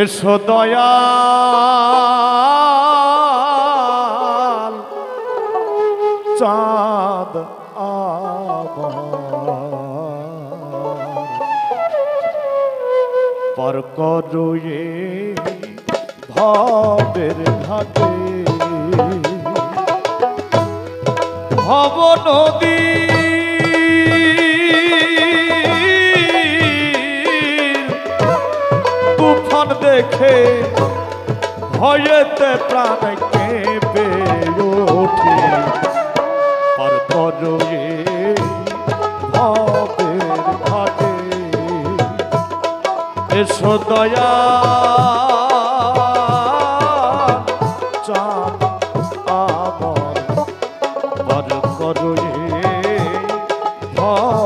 এসো দয়াল। চাঁদ পর করুয়ে ভবের ঘাটে। ভব নদী দেখে ভয়েতে প্রাণ কেঁপে ওঠে। পার করয়ে ভবের ঘাটে এসো দয়া আমার করয়ে ভবের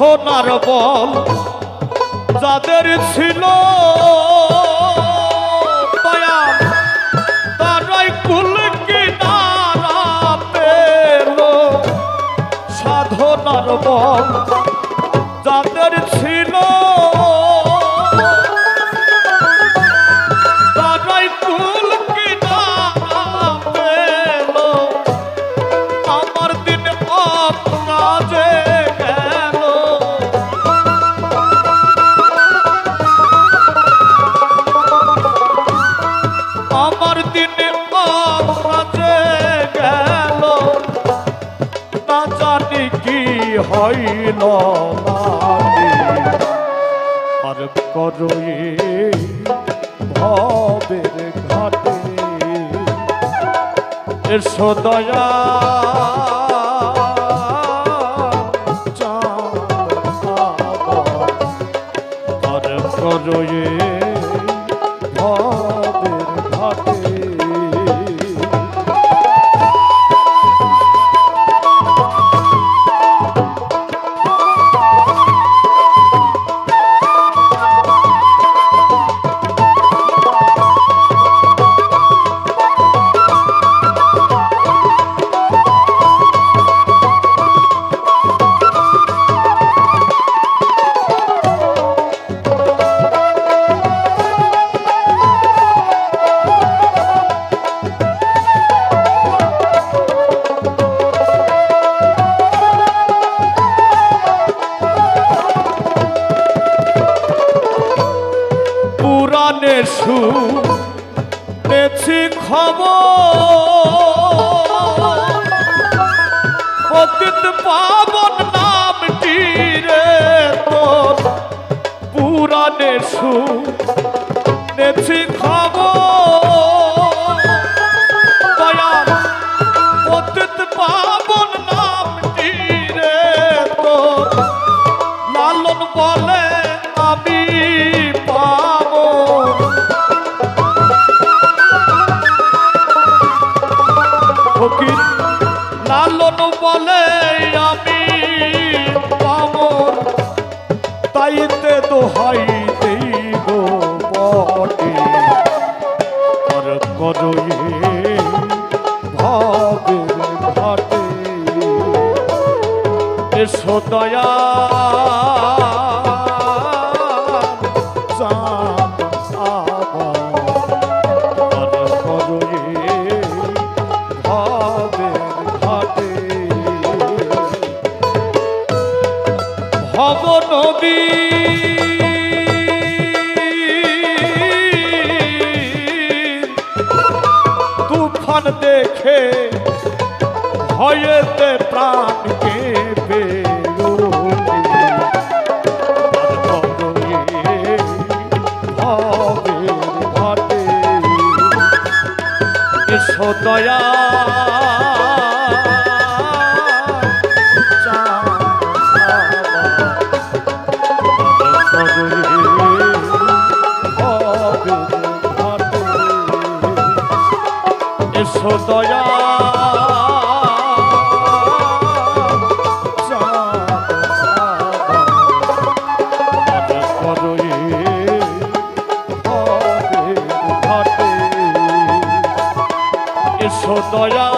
সাধনার বল যাদের ছিল Oh, কুল কিনারা আর করয়ে ভবের ঘাটে। এসো দয়া চাঁদ শুনেছি খবর। অতীত পা মন বলে আমি পাব তাইতে দোহাই ভয়েতে প্রাণ কেঁপে হবে ঘটে। সদয়া 多热